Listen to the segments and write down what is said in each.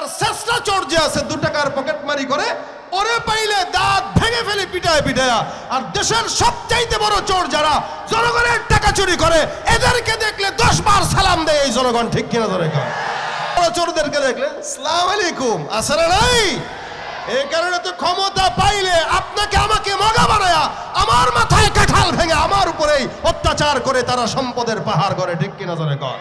টাকার শেষটা চোর যে আছে, দু টাকার পকেট মারি করে, ওরে পাইলে দাঁত ভেঙে ফেলে, পিটায় পিটায়া। আর দেশের সবচাইতে বড় চোর যারা জনগণের টাকা চুরি করে, এদেরকে দেখলে দশ বার সালাম দেয় এই জনগণ, ঠিক কিনা ধরে চোরদেরকে দেখলে, সালাম আলাইকুম আসলে নাই? এই কারণে তো ক্ষমতা পাইলে আপনাকে আমাকে মগা বানায়া, আমার মাথায় কাঁঠাল ভেঙে আমার উপরেই অত্যাচার করে তারা সম্পদের পাহাড় করে, ঠিক কিনা ধরে কয়?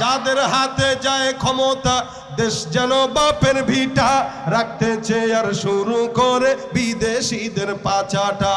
যাদের হাতে যায় ক্ষমতা দেশ যেন বাপের ভিটা রাখতে চেয়ার শুরু করে বিদেশিদের পাচাটা।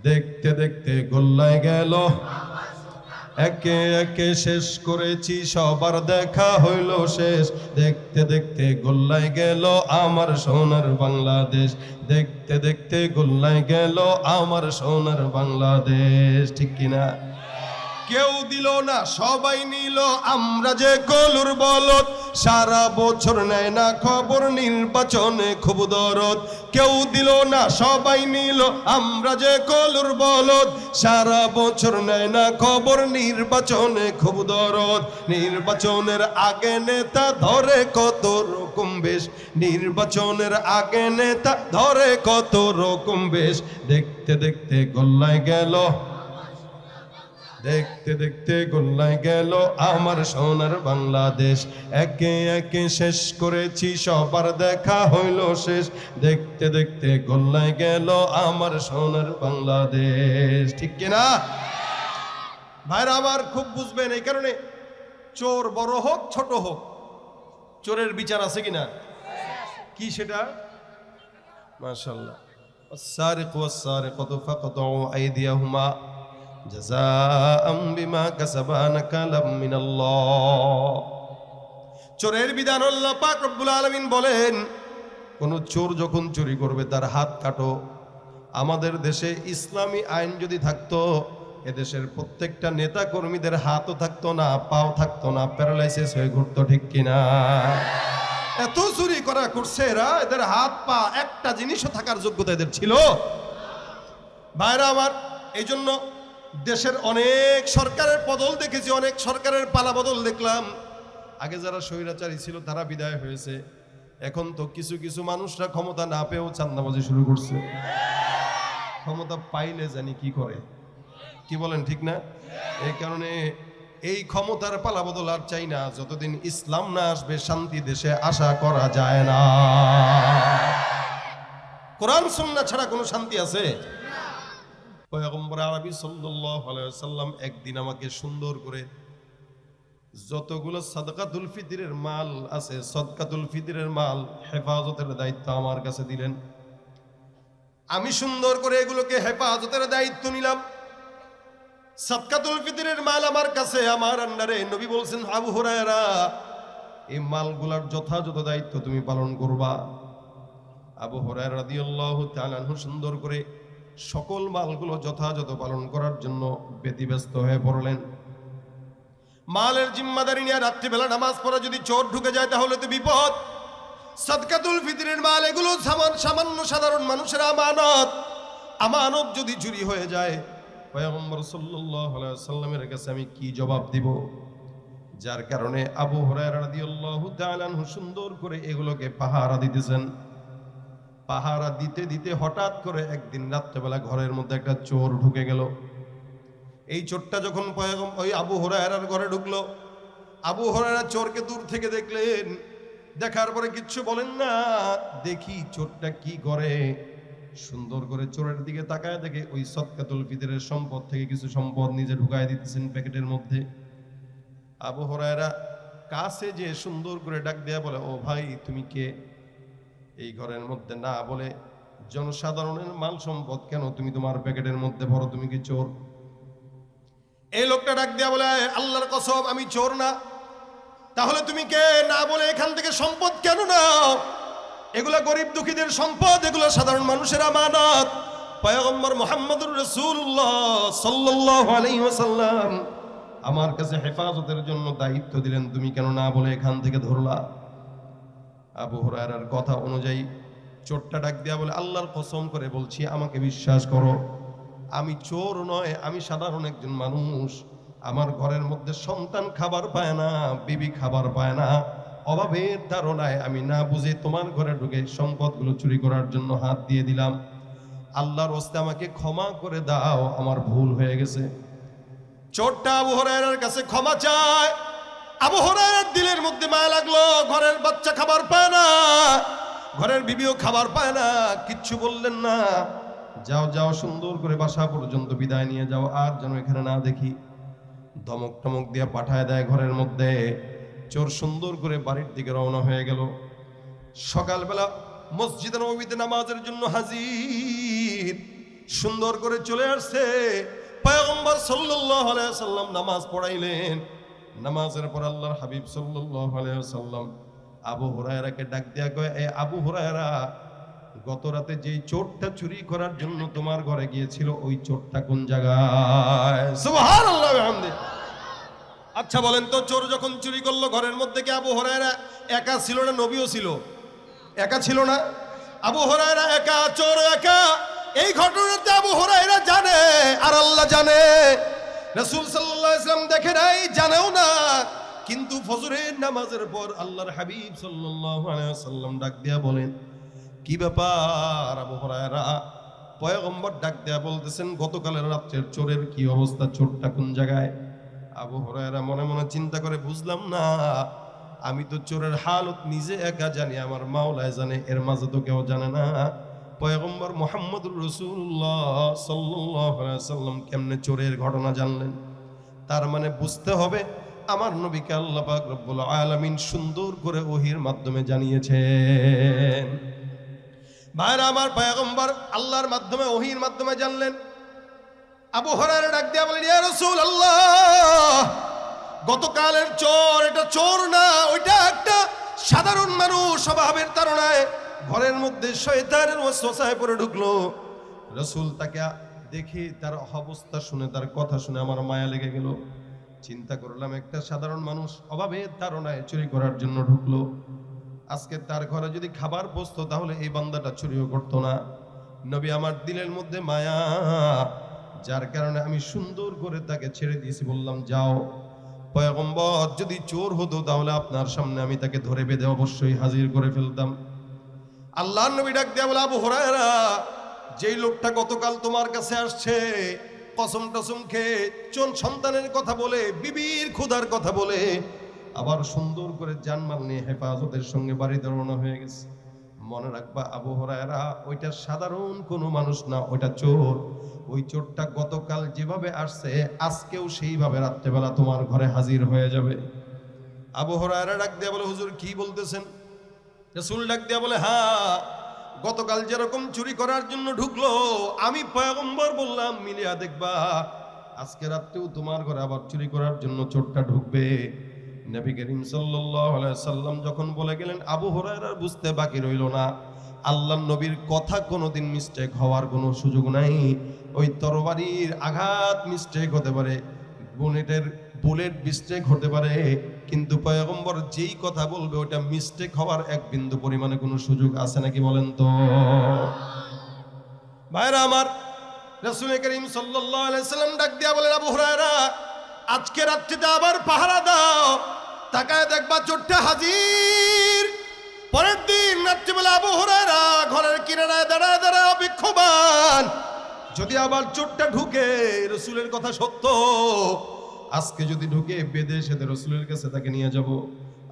দেখতে দেখতে গোল্লায় গেল। একে একে শেষ করেছি, সবার দেখা হইল শেষ। দেখতে দেখতে গোল্লায় গেল আমার সোনার বাংলাদেশ। দেখতে দেখতে গোল্লায় গেল আমার সোনার বাংলাদেশ, ঠিক কিনা? কেউ দিল না, সবাই নিল। আমরা যে কলুর বলদ, সারা বছর নেয় না খবর নির্বাচনে খুব দরদ। কেউ দিল না, সবাই নিল, আমরা যে কলুর বলদ, সারা বছর নেয় না খবর নির্বাচনে খুব দরদ। নির্বাচনের আগে নেতা ধরে কত রকম বেশ। নির্বাচনের আগে নেতা ধরে কত রকম বেশ। দেখতে দেখতে গল্লায় গেল দেখতে দেখতে গোল্লায় গেল আমার সোনার বাংলাদেশ। একে একে শেষ করেছি, সবার দেখা হইল শেষ। দেখতে দেখতে গোল্লায় গেল আমার সোনার বাংলাদেশ। ঠিক কিনা? ভাইরা আবার খুব বুঝবেন এই কারণে। চোর বড় হোক, ছোট হোক, চোরের বিচার আছে কিনা? কি সেটা? মাশাল্লাহ সারে কুয়াশারে কত ফাঁকা তো হুমা জাযাআম বিমা কাসাবা নাকালাম মিনাল্লাহ। চোরের বিধান আল্লাহ পাক রব্বুল আলামিন বলেন, কোনো চোর যখন চুরি করবে, তার হাত কাটো। আমাদের দেশে ইসলামী আইন যদি থাকতো, এদেশের প্রত্যেকটা নেতা কর্মীদের হাতও থাকতো না, পাও থাকতো না, প্যারালাইসিস হয়ে ঘুরতো ঠিক কিনা? এত চুরি করা করছে এরা এদের হাত, পা, একটা জিনিসও থাকার যোগ্যতা এদের ছিল। ভাইরা আমার এই জন্য দেশের অনেক সরকারের বদল দেখেছি, অনেক সরকারের পালা বদল দেখলাম। আগে যারা স্বৈরাচারী ছিল, তারা বিদায় হয়েছে। এখন তো কিছু কিছু মানুষরা ক্ষমতা না পেয়েও চান্দাবাজি শুরু করছে। ক্ষমতা পাইলে জানি কি করে। কি বলেন, ঠিক না? এই কারণে এই ক্ষমতার পালা বদল আর চাই না। যতদিন ইসলাম না আসবে, শান্তি দেশে আশা করা যায় না। কোরআন, সুন্নাহ ছাড়া কোনো শান্তি আছে? পয়গম্বর আরবি সাল্লাম একদিন আমাকে সুন্দর করে যতগুলো সাদকাতুল ফিতরের মাল আছে, সদকাতুল ফিতরের মাল হেফাজতের দায়িত্ব আমার কাছে দিলেন। আমি সুন্দর করে এগুলোকে হেফাজতের দায়িত্ব নিলাম। সদকাতুল ফিতরের মাল আমার কাছে, আমার আন্ডারে নবী বলছেন, আবু হুরায়রা, এই মালগুলার যথাযথ দায়িত্ব তুমি পালন করবা। আবু হরায় রাদিয়াল্লাহু তাআলা সুন্দর করে সকল মালগুলো যথাযথ পালন করার জন্য ব্যতিব্যস্ত হয়ে পড়লেন। মালের জিম্মাদারি নিয়ে রাত্রিবেলা নামাজ পড়া যদি চোর ঢুকে যায়, তাহলে তো বিপদ। সদকাতুল ফিতরের মাল, এগুলো সামান সামান্য সাধারণ মানুষের আমানত। আমানত যদি চুরি হয়ে যায়, পয়গম্বর সাল্লামের কাছে আমি কি জবাব দিব? যার কারণে আবু হুরায়রা রাদিয়াল্লাহু তাআলা সুন্দর করে এগুলোকে পাহারা দিতেছেন। পাহারা দিতে দিতে হঠাৎ করে একদিন রাত্রেবেলা ঘরের মধ্যে একটা চোর ঢুকে গেল। এই চোরটা যখন ওই আবু হরায়রার ঘরে ঢুকলো। আবু হরায়রা চোরকে দূর থেকে দেখলেন। দেখার পরে কিচ্ছু বলেন না। দেখি চোরটা কি করে। সুন্দর করে চোরের দিকে তাকায় দেখে ওই সৎকাতুল ফিতরের সম্পদ থেকে কিছু সম্পদ নিজে ঢুকায় দিতেছেন প্যাকেটের মধ্যে। আবু হরায়রা কাছে যে সুন্দর করে ডাক দেয়া বলে, ও ভাই, তুমি কে? এই ঘরের মধ্যে না বলে জনসাধারণের মাল সম্পদ কেন তুমি তোমার প্যাকেটের মধ্যে ভরো? তুমি কি চোর? এই লোকটা ডাক দেয়া বলে আল্লাহর কসব, আমি চোর না। তাহলে তুমি কে? না বলে এখান থেকে সম্পদ কেন নাও? এগুলা গরিব দুঃখীদের সম্পদ, এগুলো সাধারণ মানুষের আমানত। পয়গম্বর মোহাম্মদুর রসুল্লাহ সাল্লাল্লাহু আলাইহি ওয়াসাল্লাম আমার কাছে হেফাজতের জন্য দায়িত্ব দিলেন, তুমি কেন না বলে এখান থেকে ধরলা? আবু হুরায়রার কথা অনুযায়ী চোরটা ডাক দিয়া বলে, আল্লাহর কসম করে বলছি, আমাকে বিশ্বাস করো। আমি চোর নয়, আমি সাধারণ একজন মানুষ। আমার ঘরের মধ্যে সন্তান খাবার পায় না, বিবি খাবার পায় না। অভাবের ধারণায় আমি না বুঝে তোমার ঘরে ঢুকে সম্পদগুলো চুরি করার জন্য হাত দিয়ে দিলাম। আল্লাহর ওস্তে আমাকে ক্ষমা করে দাও, আমার ভুল হয়ে গেছে। চোরটা আবু হরাইরার কাছে ক্ষমা চায়। আবু হরাইরার দিলের মধ্যে মায়া লাগল, ঘরের বাচ্চা খাবার পায় না, ঘরের বিবিও খাবার পায় না, কিচ্ছু বললেন না। যাও যাও, সুন্দর করে বাসা পর্যন্ত বিদায় নিয়ে যাও, আর যেন এখানে না দেখি। ধমক টমক দিয়ে পাঠায় দেয় ঘরের মধ্যে। চোর সুন্দর করে বাড়ির দিকে রওনা হয়ে গেল। সকালবেলা মসজিদে নবীতে নামাজের জন্য হাজির। সুন্দর করে চলে আসছে। পয়গম্বর আলাইহি সাল্লাম নামাজ পড়াইলেন। নামাজের পর আল্লাহর হাবিব সাল্লাম আবু হুরায়রাকে ডাক দিয়া কয়, এ আবু হুরায়রা, গত রাতে যেই চোরটা চুরি করার জন্য তোমার ঘরে গিয়েছিল, ওই চোরটা কোন জায়গায়? আচ্ছা বলেন তো, চোর যখন চুরি করল ঘরের মধ্যে কি আবু হরায়রা একা ছিল না, নবীও ছিল? একা ছিল না? আবু হরায়রা একা, চোর একা। এই ঘটনাতে আবু হরায়রা জানে, আর আল্লাহ জানে। রাসূল সাল্লাল্লাহু আলাইহি ওয়াসাল্লাম দেখে নাই, জানেও না। কিন্তু ফজরের নামাজের পর আল্লাহর হাবিব সাল্লাল্লাহু আলাইহি ওয়াসাল্লাম ডাক দিয়া বলেন, কি ব্যাপার আবু হরায়রা? পয়গম্বর ডাক দেয়া বলতেছেন, গতকালের রাত্রের চোরের কি অবস্থা? চোরটা কোন জায়গায়? আবু হরায়রা মনে মনে চিন্তা করে, বুঝলাম না। আমি তো চোরের হালত নিজে একা জানি, আমার মাওলায় জানে, এর মাঝে তো কেউ জানে না। পয়গম্বর মোহাম্মদুর রসুল্লাহ সাল্লাম কেমনে চোরের ঘটনা জানলেন? তার মানে বুঝতে হবে, আমার নবীকে আল্লাহ পাক রব্বুল আলামিন সুন্দর করে ওহির মাধ্যমে জানিয়েছেন। ভাইরা, আমার পয়গম্বর আল্লাহর মাধ্যমে, ওহির মাধ্যমে জানলেন। আবু ডাক দিয়া বলেন, ইয়া রাসূল আল্লাহ গতকালের চোর, এটা চোর না, ওইটা একটা সাধারণ মানুষ, স্বভাবের তারণায় ঘরের মধ্যে শয়তানের ওয়াসওয়াসায় পড়ে ঢুকলো। রাসূল তাকে দেখে তার অবস্থা শুনে, তার কথা শুনে আমার মায়া লেগে গেল। চিন্তা করলাম, একটা সাধারণ মানুষ অভাবের তারণায় চুরি করার জন্য ঢুকলো। আজকে তার ঘরে যদি খাবার বসতো, তাহলে এই বান্দাটা চুরিও করতো না। নবী আমার দিলের মধ্যে মায়া, যার কারণে আমি সুন্দর করে তাকে ছেড়ে দিয়েছি, বললাম, যাও। পয়গম্বর, যদি চোর হতো, তাহলে আপনার সামনে আমি তাকে ধরে বেঁধে অবশ্যই হাজির করে ফেলতাম। আল্লাহ নবী ডাক দেয়া বলে, আবু হরায়রা, যেই লোকটা গতকাল তোমার কাছে আসছে, কসম টসম খেয়ে চোন সন্তানের কথা বলে, বিবির ক্ষুধার কথা বলে, আবার সুন্দর করে জানমাল নিয়ে হেফাজতের সঙ্গে বাড়িতে রওনা হয়ে গেছে। মনে রাখবা, আবু হরায়রা, ওইটা সাধারণ কোনো মানুষ না, ওইটা চোর। ওই চোরটা গতকাল যেভাবে আসছে, আজকেও সেইভাবে রাত্রেবেলা তোমার ঘরে হাজির হয়ে যাবে। আবু হরায়রা ডাক দিয়া বলে, হুজুর, কি বলতেছেন? রসুল ডাক দিয়া বলে হ্যাঁ গতকাল যেরকম চুরি করার জন্য ঢুকলো, আমি পয়গম্বর বললাম, মিলিয়া দেখবা, আজকে রাত্রেও তোমার ঘরে আবার চুরি করার জন্য চোরটা ঢুকবে। নবী করিম সাল্লাম যখন বলে গেলেন, আবু হুরায়রা বুঝতে বাকি রইল না। আল্লাহ নবীর কথা কোনোদিন মিস্টেক হওয়ার কোনো সুযোগ নাই। ওই তরবারির আঘাত মিস্টেক হতে পারে, বুলেটের, বুলেট মিস্টেক হতে পারে। কিন্তু পয়গম্বর যেই কথা বলবে ওটা মিস্টেক হওয়ার এক বিন্দু পরিমাণে কোনো সুযোগ আছে নাকি বলেন তো? ভাইরা আমার, রাসূল করিম সাল্লাম ডাক দিয়া বলেন, আবু হুরায়রা, আজকে রাত্রিতে আবার পাহারা দাও। তাকায় দেখবা চোরটা হাজির। পরের দিন রাত্রিবেলা আবু হুরায়রা ঘরের কিনারায় দাঁড়ায় দাঁড়ায় অবিক্ষমান যদি আবার চোরটা ঢুকে, রসুলের কথা সত্য আজকে যদি ঢুকে বেদে সেদের রসুলের কাছে তাকে নিয়ে যাব,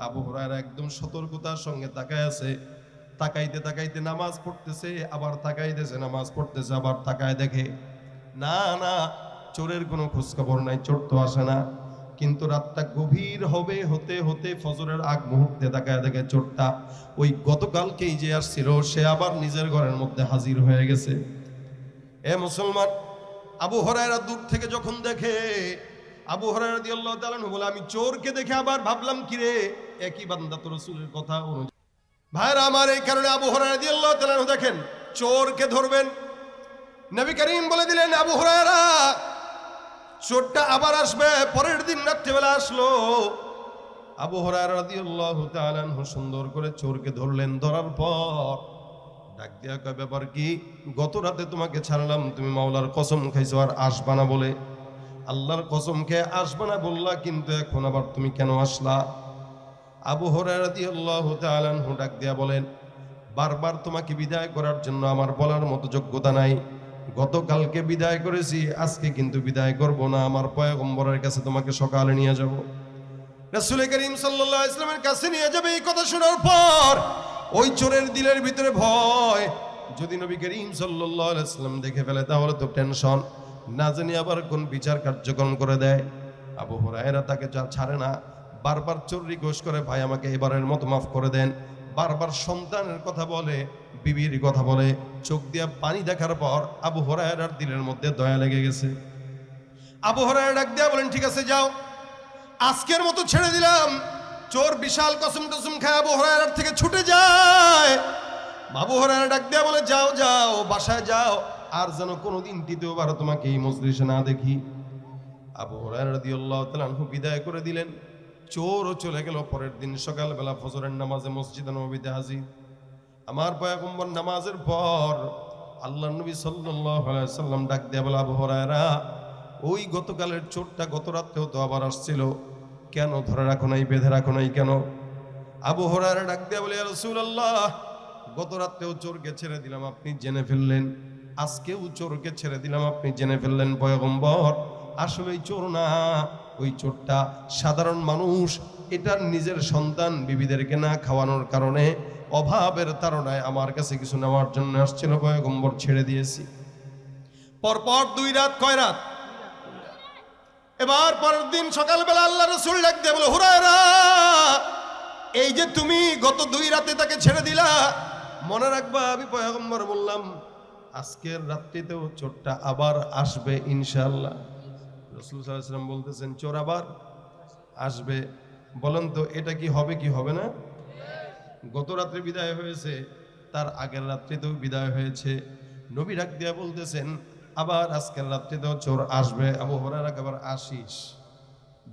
আবু হুরায়রা একদম সতর্কতার সঙ্গে তাকায় আছে। তাকাইতে তাকাইতে নামাজ পড়তেছে, আবার তাকাইতেছে, নামাজ পড়তেছে, আবার তাকায় দেখে, না না, চোরের কোনো খোঁজখবর নাই, চোর তো আসে না। কিন্তু রাতটা গভীর হবে, হতে হতে ফজরের আগ মুহূর্তে তাকায় দেখে চোরটা, ওই গতকালকেই যে আসছিল, সে আবার নিজের ঘরের মধ্যে হাজির হয়ে গেছে। এ মুসলমান, আবু হরায়রা দূর থেকে যখন দেখে আবু হরায়রা দিয়ে আল্লাহ বলে, আমি চোরকে দেখে আবার ভাবলাম কিরে একই বান্দা তো রসুলের কথা অনুযায়ী। ভাইরা আমার এই কারণে আবু হরারা দিয়ে আল্লাহ তাআলা দেখেন, চোরকে ধরবেন। নবী করিম বলে দিলেন, আবু হরারা চোরটা আবার আসবে, পরের দিন রাত্রিবেলা আসলো। আবু হরারা রাদিয়াল্লাহু তাআলা আনহু সুন্দর করে চোরকে ধরলেন, ধরার পর ডাক দিয়া কয়, ব্যাপার কি? গত রাতে তোমাকে ছাড়লাম, তুমি মাওলার কসম খাইছো আর আসবা না বলে। আল্লাহর কসম খেয়ে আসবা না বললা, কিন্তু এখন আবার তুমি কেন আসলা? আবু হরারদি আল্লাহ তালানহু ডাক দিয়া বলেন, বারবার তোমাকে বিদায় করার জন্য আমার বলার মতো যোগ্যতা নাই। গতকালকে বিদায় করেছি, আজকে কিন্তু বিদায় করব না, আমার পয়গম্বরের কাছে তোমাকে সকালে নিয়ে যাব। রাসূল করিম সাল্লাল্লাহু ইসলামের কাছে নিয়ে যাবে এই কথা শোনার পর, ওই চোরের দিলের ভিতরে ভয়। যদি নবী করিম সাল্লাল্লাহু আলাইহি সাল্লাম দেখে ফেলে, তাহলে তো টেনশন। না জানি আবার কোন বিচার কার্যক্রম করে দেয়। আবু হুরায়রা তাকে ছাড়ে না, বারবার চোর রিকোয়েস্ট করে, ভাই, আমাকে এবারের মতো মাফ করে দেন। বারবার সন্তানের কথা বলে, বিবির কথা বলে, চোখ দিয়া পানি দেখার পর আবু হরায়রার দিলের মধ্যে দয়া লেগে গেছে। আবু হরায়রা ডাক দিয়া বলেন, ঠিক আছে, যাও। আজকের মতো ছেড়ে দিলাম। চোর বিশাল কসম টসম খায়, আবু হরায়রার থেকে ছুটে যায়। বাবু হরায়রা ডাক দিয়া বলে, যাও যাও, বাসায় যাও। আর যেন কোনোদিন দ্বিতীয়বার তোমাকে এই মজলিসে না দেখি। আবু আনহু বিদায় করে দিলেন। চোরও চলে গেল পরের দিন সকালবেলা ফজরের নামাজে মসজিদে নবীতে হাজির। আমার পয়গম্বর নামাজের পর আল্লাহ নবী সাল্লাম ডাক দিয়ে বলে, আবু হুরায়রা, ওই গতকালের চোরটা গত রাত্রেও তো আবার আসছিল। কেন ধরে রাখো নাই, বেঁধে রাখো নাই কেন? আবু হুরায়রা ডাক দিয়ে বলে, ইয়া রাসূলুল্লাহ গত রাত্রেও চোরকে ছেড়ে দিলাম, আপনি জেনে ফেললেন। আজকেও চোরকে ছেড়ে দিলাম, আপনি জেনে ফেললেন, পয়গম্বর। আসলে চোর না, ওই চোরটা সাধারণ মানুষ। এটার নিজের সন্তান বিবিদেরকে না খাওয়ানোর কারণে অভাবের তারণায় আমার কাছে কিছু নেওয়ার জন্য আসছিল, পয়গম্বর ছেড়ে দিয়েছি। পরপর দুই রাত, কয় রাত? এবার পরের দিন সকালবেলা আল্লাহ রসুল ডাক দিয়ে বলে, হুরায়রা, এই যে তুমি গত দুই রাতে তাকে ছেড়ে দিলা মনে রাখবা, আমি পয়গম্বর বললাম, আজকের রাত্রিতেও চোরটা আবার আসবে ইনশাল্লাহ রসুল সাল্লাম বলতেছেন, চোর আবার আসবে। বলেন তো, এটা কি হবে কি হবে না? গত রাত্রে বিদায় হয়েছে, তার আগের রাত্রিতেও বিদায় হয়েছে। নবী ডাক দিয়া বলতেছেন, আবার আজকের রাত্রিতেও চোর আসবে। আবু হরার আবার আসিস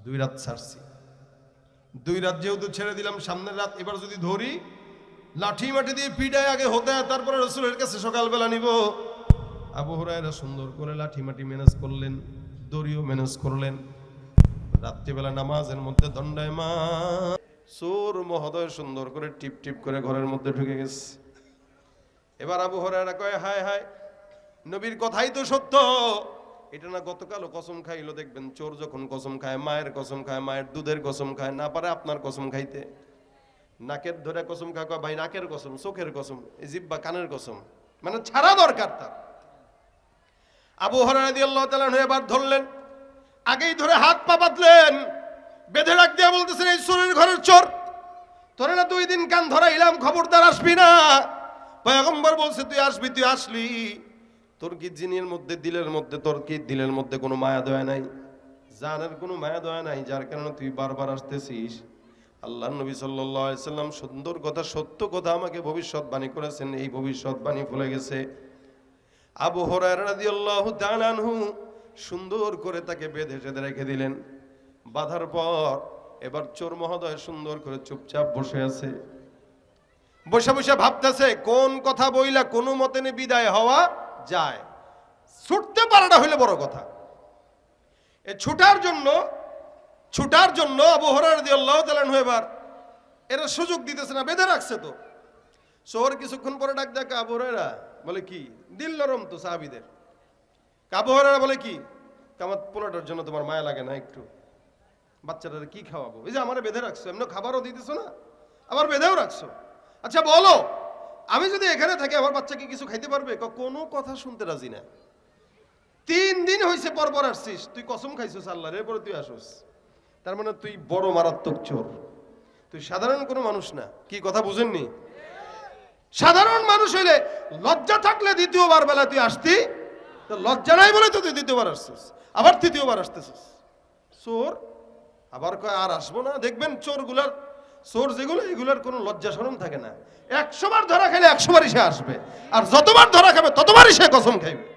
দুই রাত ছাড়ছি। দুই রাত যেহেতু ছেড়ে দিলাম, সামনের রাত এবার যদি ধরি লাঠি মাটি দিয়ে পিটায় আগে হতে তারপরে রসুলের কাছে সকালবেলা নিব। আবু সুন্দর করে লাঠি মাটি ম্যানেজ করলেন, দড়িও ম্যানেজ করলেন। রাত্রিবেলা নামাজের মধ্যে দণ্ডায়মা সোর মহোদয় সুন্দর করে টিপ টিপ করে ঘরের মধ্যে ঢুকে গেছে। এবার আবু হরায়রা কয়, হায় হায়, নবীর কথাই তো সত্য। এটা না গতকালও কসম খাইলো, দেখবেন চোর যখন কসম খায়, মায়ের কসম খায়, মায়ের দুধের কসম খায়, না পারে আপনার কসম খাইতে। নাকের ধরে কসম খায় ভাই, নাকের কসম, চোখের কসম জিব্বা কানের কসম। মানে ছাড়া দরকার তার। আবু তালা এবার ধরলেন, আগেই ধরে হাত পা বাঁধলেন, বেঁধে রাখ দিয়ে বলতেছেন, এই চোরের ঘরের চোর, তোরে না দুই দিন কান ধরাইলাম, খবরদার আসবি না? পয়গম্বর বলছে, তুই আসবি, তুই আসলি। তোর কি জিনের মধ্যে, দিলের মধ্যে, তোর কি দিলের মধ্যে কোনো মায়া দয়া নাই? জানের কোনো মায়া দয়া নাই, যার কারণে তুই বারবার আসতেছিস। আল্লাহ নবী সাল্লাম সুন্দর কথা, সত্য কথা আমাকে ভবিষ্যৎবাণী করেছেন। এই ভবিষ্যৎবাণী ভুলে গেছে। আবু আনহু সুন্দর করে তাকে বেঁধে টেঁধে রেখে দিলেন। বাঁধার পর এবার চোর মহোদয় সুন্দর করে চুপচাপ বসে আছে। বসে বসে ভাবতেছে, কোন কথা বইলা কোনো মতেনে বিদায় হওয়া যায়। ছুটতে পারাটা হইলে বড় কথা। এ ছুটার জন্য ছুটার জন্য আবু হরার দিয়ে আল্লাহ তালান এবার এরা সুযোগ দিতেছে না, বেঁধে রাখছে তো। শহর কিছুক্ষণ পরে ডাক দেখ আবু হরাইরা বলে কি, দিল নরম তো সাহাবিদের। আবু হরাইরা বলে কি, কামাত পোলাটার জন্য তোমার মায়া লাগে না একটু। বাচ্চাটার কি খাওয়াবো? এই যে আমার বেঁধে রাখছো, এমনি খাবারও দিতেছো না, আবার বেঁধেও রাখছো। আচ্ছা বলো, আমি যদি এখানে থাকি, আমার বাচ্চাকে কিছু খাইতে পারবে? কোনো কথা শুনতে রাজি না। তিন দিন হয়েছে পর পর আসছিস, তুই কসম খাইছিস আল্লাহ রে পরে তুই আসোস। তার মানে তুই বড় মারাত্মক চোর। তুই সাধারণ কোনো মানুষ না। কি, কথা বুঝেননি? সাধারণ মানুষ হইলে লজ্জা থাকলে দ্বিতীয়বার বেলা তুই আসতি? তো লজ্জা নাই বলে তো তুই দ্বিতীয়বার আসছিস। আবার তৃতীয়বার আসতেছিস। চোর? আবার কয়, আর আসব না? দেখবেন চোরগুলার চোর যেগুলো, এগুলোর কোনো লজ্জা সরম থাকে না। একশো বার ধরা খেলে একশো বারই সে আসবে। আর যতবার ধরা খাবে, ততবারই সে কসম খাইবে।